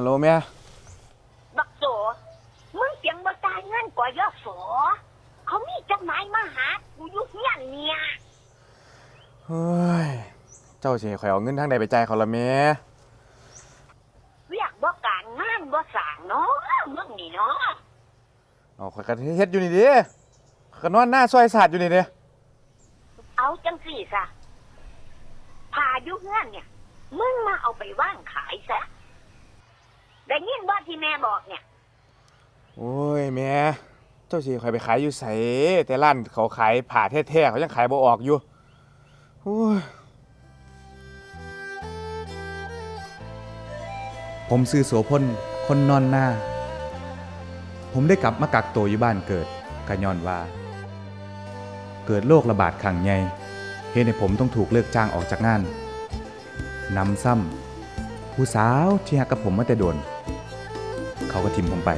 อืมฮัลโหลแม่บักโสมึงเสียงบ่จ่ายเงินกว่ายอสอเขามีจดหมายมาหากูอยู่เฮียนเนี่ยเฮ้ยเจ้าสิให้ข่อยเอาเงินทางใดไปจ่ายเขาละแม่เรียกบ่การงานบ่สร้างเนาะมึงนี่เนาะเอาข่อยก็เฮ็ดอยู่นี่เด้ข้อยก็นอนหน้าซอยสาดอยู่นี่เด้เอาจังสี่ซะพาอยู่เฮือนเนี่ย มึงมาเอาไปว่างขายซะ ได้ยินว่าที่แม่บอกเนี่ย โอ้ยแม่เจ้าสิให้ข่อยไปขายอยู่ไสแต่ร้านเขาขายผ่าแท้ๆเขายังขายบ่ออกอยู่โอ้ยผมซื้อโสพลคนนอนหน้า ผมได้กลับมากักตัวอยู่บ้านเกิดกะย้อนว่า เกิดโรคระบาดครั้งใหญ่เหตุให้ผมต้องถูกเลิกจ้างออกจากงานนำซ้ำ ผู้สาวที่หักกับผมมาแต่โดน เขาก็ทิมผมไป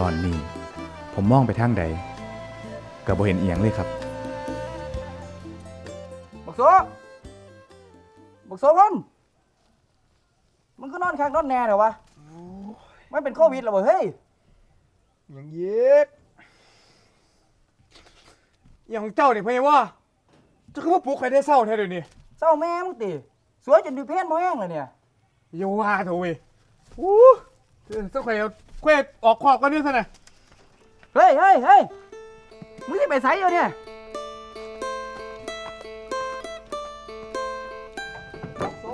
ตอนนี้ผมมองไปทางใดก็บ่เห็นเอียงเลยครับ บักโซบักโซมันมึงก็นอนข้างนอนแน่เหรอวะ มันเป็นโควิดเหรอวะเฮ้ยหยังเย็ก อหย่างของเจ้านี่เพิ่นว่าเจ้าคือว่าปลุกใครได้เศร้าแท้เดี๋ยวนี้เศร้าแม่มึงติสวยจนดูเพนบ่แห้งเลยเนี่ยอย่าว่าเถอะเว้ยอู้เออเจ้าข่อยเอาเควดออกขอบกันนี่ซะน่ะเฮ้ยเฮ้ยเฮ้ยมึงที่ไปไสอยู่เนี่ยบักโซ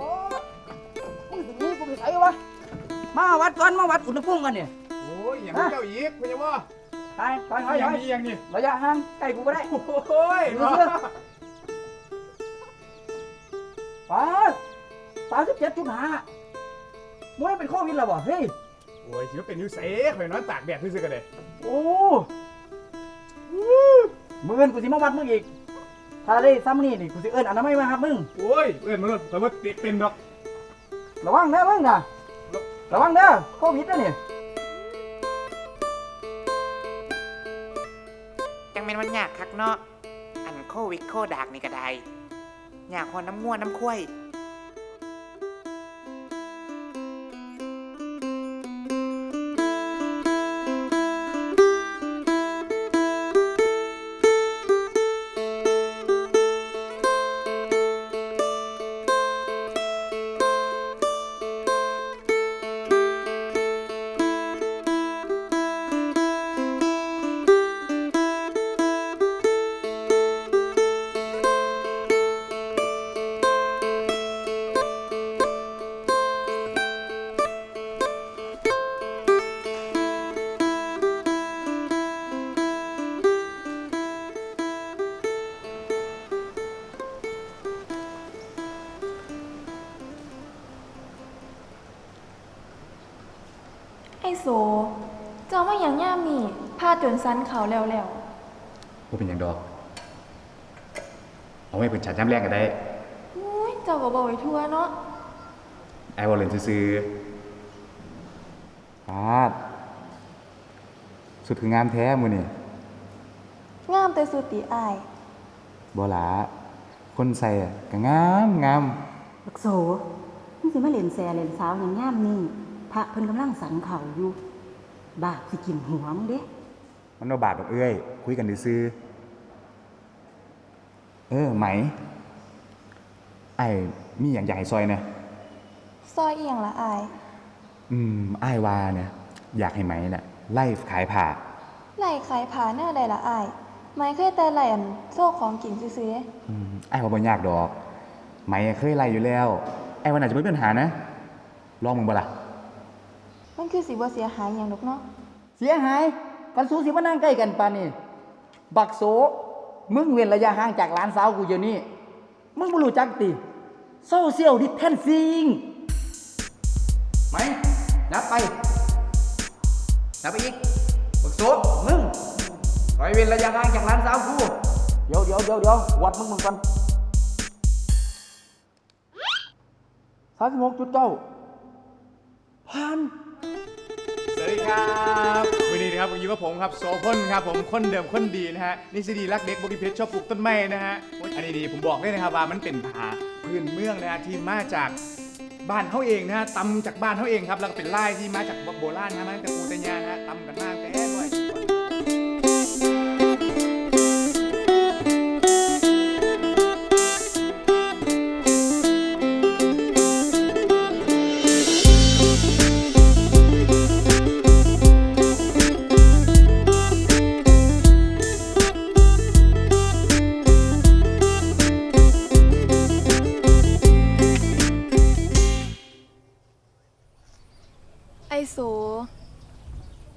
มึงสิหนี้กูไปไสวะมาวัดก่อนมาวัดอุณหภูมิกันเนี่ยโอ้ยอย่างของเจ้าอีกเพิ่นว่า ไปไปไปอย่างไปนี้อย่างนี้ระยะห่างใกล้กูก็ได้โอ้ยดูสิป้าสามสิบเจ็ดจุดห้ามวยเป็นโควิดแล้วบ่เฮ้ยโอ้ยสิว่าเป็นนิวเซ่ข่อยนอนตากแดดซื่อๆกันเลยโอ้มือเอินกูสิมาวัดมึงอีก ถ้าได้ซ้ำนี่นี่กูสิเอินอนามัยมาครับมึง โอ้ย เอื้อนมันข่อยว่าติดเป็นดอก ระวังเด้อมึงนะระวังเด้อโควิดนะเนี่ย เนาะ อันโควิดโคดากนี่ก็ได้อยากพอน้ำง่วน้ำข้วย อย่างย่ามนี่พาจนสันเขาแล้วแล้วว่าเป็นอย่างดอก เอาไว้เป็นฉาดย้ำแรงก็ได้อุ้ยเจ้าก็บอกไว้ทั่วเนาะไอ้วอลเลนซื้อๆปาดสุดคืองามแท้มือนี่งามแต่สุติอายบอหลาคนใส่อะก็งามงามบักโสมึงสิมาเล่นแซ่เล่นสาวอย่างงามนี่พระเพิ่นกำลังสังเขาอยู่ บาปสิกินหัวมึงเด้มันเอาบาดดอกเอ้ยคุยกันซื้อๆเออไหม ไอ้มีอย่างใหญ่ซอยเนี่ยซอยเอียงละอาย อืมไอ้ายวาเนี่ยอยากให้ไหมเนี่ยไล่ขายผ่าไหลขายผาหน้าใดละอาย ไม่เคยแต่ไหลอันโซ่ของกินซื้ออืมไอ้ว่าบ่ยากดอก ไหมเคยไล่อยู่แล้วไอ้วันอาจจะไม่เป็นปัญหานะลองมึงบ่ล่ะ ๆ มันคือสิบ่เสียหายอย่างดอกเนาะเสียหายกันสู้สิมานั่งใกล้กันปานนี่บักโสมึงเว้นระยะห่างจากหลานสาวกูเดี๋ยวนี้ มึงบ่รู้จักติโซเชียลดิสแทนซิงไหมนับไป นับไปอีกบักโสมึงคอยเว้นระยะห่างจากหลานสาวกูเดี๋ยวเดี๋ยวเดี๋ยวเดี๋ยววัดมึงมึงก่อนสามสิบหกจุดเก้า พันสวัสดีครับวันนี้ครับผมอยู่กับผมครับโซพลครับผมคนเดิมคนดีนะฮะนี่ซีดีรักเด็กบกิเพชรชอบปลูกต้นไม้นะฮะอันนี้ดีผมบอกเลยนะครับว่ามันเป็นผาพื้นเมืองนะฮะที่มาจากบ้านเขาเองนะฮะตำจากบ้านเขาเองครับแล้วก็เป็นไร่ที่มาจากโบราณนะฮะมาตั้งแต่ปูแต่ยานะฮะตำกันมากแต่บ่อย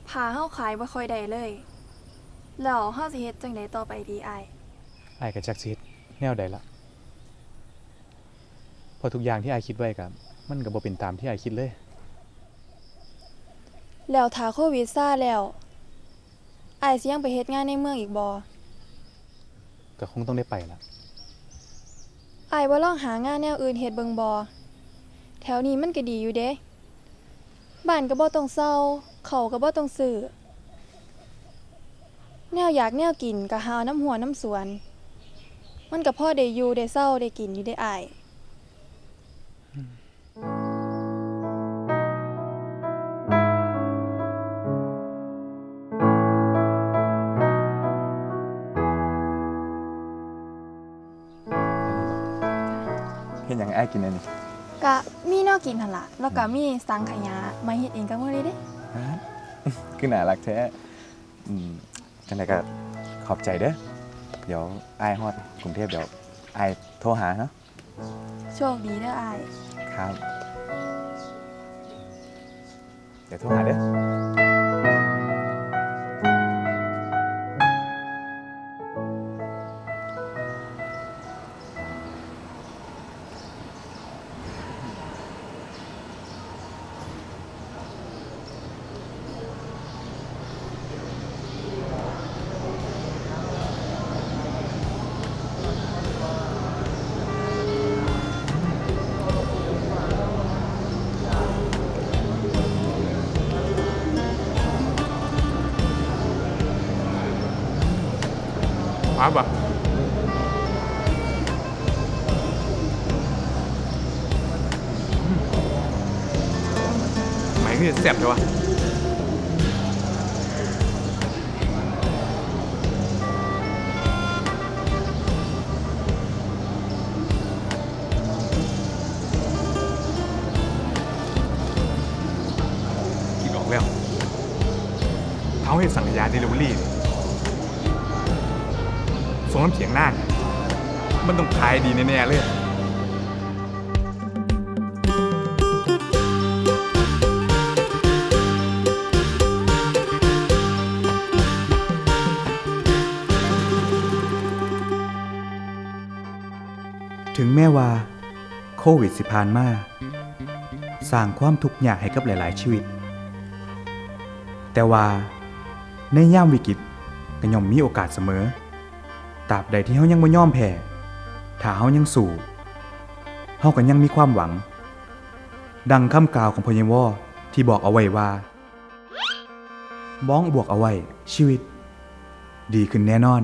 พาเฮาขายบ่ค่อยได้เลยแล้วเฮาสิเฮ็ดจังไดต่อไปดีอ้ายไอ้ายกับจักซีดแนวใดละเพอทุกอย่างที่ไอ้ายคิดไว้กับมันก็บ่เป็นตามที่ไอ้ายคิดเลย แล้วถ้าโควิดซาแล้วอ้ายสิยังไปเฮ็ดงานในเมืองอีกบ่ก็คงต้องได้ไปละอ้ายบ่ลองหางานแนวอื่นเฮ็ดเบิ่งบ่แถวนี้มันก็ดีอยู่เด้ บ้านก็บ่ต้องเซาเขาก็บ่ต้องซื้อแนวอยากแนวกินก็หาน้ำหัวน้ำสวน มันก็พ่อได้อยู่ได้เศร้าได้กินอยู่ได้อายเห็นอย่างไอ้กินอันนี้ ก็มีแนวกินหั่นล่ะแล้วก็มีสังขยามาเฮ็ดเองกับมือเลยเด้คือน่ารักแท้อืมจังไดก็ขอบใจเด้อเดี๋ยวไอ้ายฮอดกรุงเทพเดี๋ยวไอ้ายโทรหาเนาะโชคดีเด้ออ้ายครับ เดี๋ยวโทรหาเด้อ มาบ่หมายคือแซ่บใช่ปะคิดออกแล้วเขาให้สั่งยาเดลิเวอรี่ ส่งน้ำเสียงน้านมันต้องขายดีแน่ๆเลยถึงแม้ว่าโควิดสิผ่านมาสร้างความทุกข์ยากให้กับหลาย ๆ ชีวิต แต่ว่าในยามวิกฤตก็ย่อมมีโอกาสเสมอ ตราบใดที่เฮายังบ่ยอมแพ้ถ้าเฮายังสู้เฮาก็ยังมีความหวัง ดังคำกล่าวของพญวอที่บอกเอาไว้ว่า บ้องบวกเอาไว้ชีวิต ดีขึ้นแน่นอน